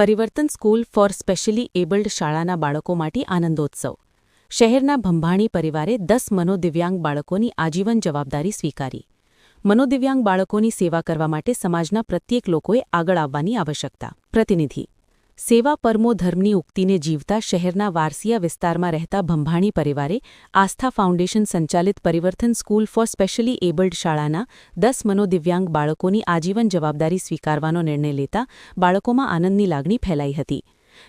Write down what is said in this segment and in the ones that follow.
પરિવર્તન school four specially abled શાળાના બાળકો માટે આનંદોત્સવ. શહેરના ભંભાણી પરિવારે દસ મનોદિવ્યાંગ બાળકોની આજીવન જવાબદારી સ્વીકારી. મનોદિવ્યાંગ બાળકોની સેવા કરવા માટે સમાજના પ્રત્યેક લોકોએ આગળ આવવાની આવશ્યકતા. પ્રતિનિધિ સેવા પરમો ધર્મની ઉક્તિને જીવતા શહેરના વારસિયા વિસ્તારમાં રહેતા ભંભાણી પરિવારે આસ્થા ફાઉન્ડેશન સંચાલિત પરિવર્તન સ્કૂલ ફોર સ્પેશિયલી એબલ્ડ શાળાના દસ મનોદિવ્યાંગ બાળકોની આજીવન જવાબદારી સ્વીકારવાનો નિર્ણય લેતા બાળકોમાં આનંદની લાગણી ફેલાઈ હતી.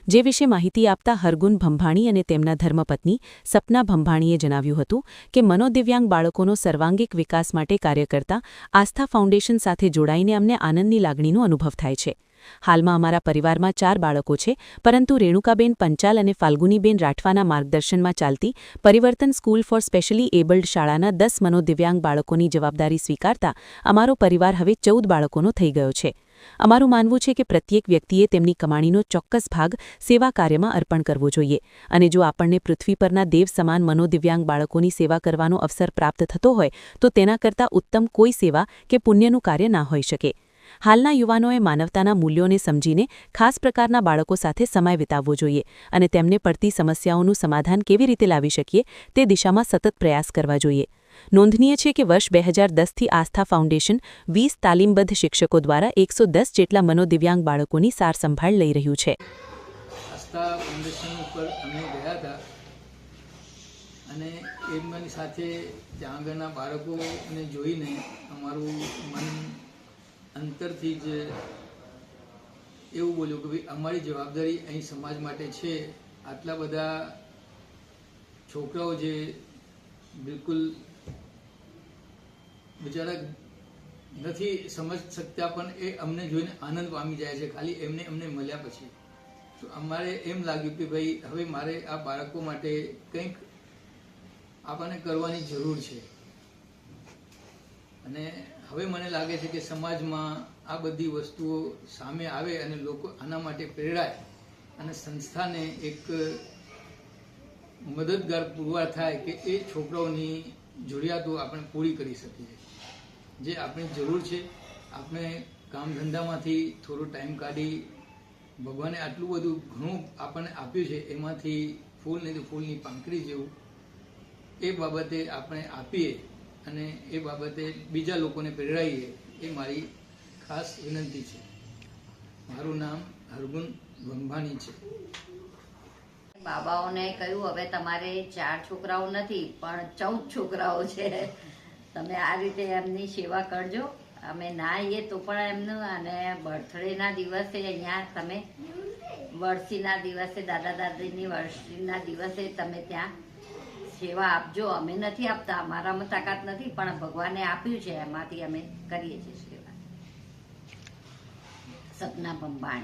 જે વિશે માહિતી આપતા હરગુન ભંભાણી અને તેમના ધર્મપત્ની સપના ભંભાણીએ જણાવ્યું હતું કે મનોદિવ્યાંગ બાળકોનો સર્વાંગિક વિકાસ માટે કાર્ય કરતા આસ્થા ફાઉન્ડેશન સાથે જોડાઈને અમને આનંદની લાગણીનો અનુભવ થાય છે. હાલમાં અમારા પરિવારમાં ચાર બાળકો છે, પરંતુ રેણુકાબેન પંચાલ અને ફાલ્ગુનીબેન રાઠવાના માર્ગદર્શનમાં ચાલતી પરિવર્તન સ્કૂલ ફોર સ્પેશિયલી એબલ્ડ શાળાના દસ મનોદિવ્યાંગ બાળકોની જવાબદારી સ્વીકારતા અમારો પરિવાર હવે ચૌદ બાળકોનો થઈ ગયો છે. અમારું માનવું છે કે પ્રત્યેક વ્યક્તિએ તેમની કમાણીનો ચોક્કસ ભાગ સેવા કાર્યમાં અર્પણ કરવો જોઈએ અને જો આપણને પૃથ્વી પરના દેવ સમાન મનોદિવ્યાંગ બાળકોની સેવા કરવાનો અવસર પ્રાપ્ત થતો હોય, તો તેના કરતાં ઉત્તમ કોઈ સેવા કે પુણ્યનું કાર્ય ના હોઈ શકે. હાલના યુવાનોએ માનવતાના મૂલ્યોને સમજીને ખાસ પ્રકારના બાળકો સાથે સમય વિતાવવો જોઈએ અને તેમને પડતી સમસ્યાઓનું સમાધાન કેવી રીતે લાવી શકીએ તે દિશામાં સતત પ્રયાસ કરવા જોઈએ. નોંધનીય છે કે વર્ષ બે હજાર દસથી આસ્થા ફાઉન્ડેશન વીસ તાલીમબદ્ધ શિક્ષકો દ્વારા એકસો દસ જેટલા મનોદિવ્યાંગ બાળકોની સારસંભાળ લઈ રહ્યું છે. અને એમની સાથે ત્યાં આગળના બાળકોને જોઈને અમારું મન અંતરથી જ એવું બોલ્યું કે ભાઈ, અમારી જવાબદારી અહીં સમાજ માટે છે. આટલા બધા છોકરાઓ જે બિલકુલ બિચારા નથી સમજ શકતા, પણ એ અમને જોઈને આનંદ પામી જાય છે. ખાલી એમને અમને મળ્યા પછી. તો અમારે એમ લાગ્યું કે ભાઈ, હવે મારે આ બાળકો માટે કંઈક આપણને કરવાની જરૂર છે. અને હવે મને લાગે છે કે સમાજમાં આ બધી વસ્તુઓ સામે આવે અને લોકો આના માટે પ્રેરાય અને સંસ્થાને એક મદદગાર પુરવાર થાય કે એ છોકરાઓની જરૂરિયાતો આપણે પૂરી કરી શકીએ. જે આપણી જરૂર છે, આપણે કામ ધંધામાંથી થોડો ટાઈમ કાઢી ભગવાને આટલું બધું ઘણું આપણને આપ્યું છે, એમાંથી ફૂલ નહીં તો ફૂલની પાંખડી જેવું, એ બાબતે આપણે આપીએ. અને એ બાબતે બીજા લોકોને પ્રેરાઈએ એ મારી ખાસ વિનંતી છે. મારું નામ હરગુન ભંભાણી છે. બાબાઓને કહ્યું, હવે તમારે ચાર છોકરાઓ નથી, પણ ચૌદ છોકરાઓ છે. તમે આ રીતે એમની સેવા કરજો. અમે ના આવીએ તો પણ એમનું, અને બર્થડેના દિવસે અહીંયા તમે, વર્ષીના દિવસે દાદા દાદીની વર્ષીના દિવસે તમે ત્યાં સેવા આપજો અમે નથી આપતા અમારામાં તાકાત નથી, પણ ભગવાને આપ્યું છે, એમાંથી અમે કરીએ છીએ સેવા. સપના બંબાણી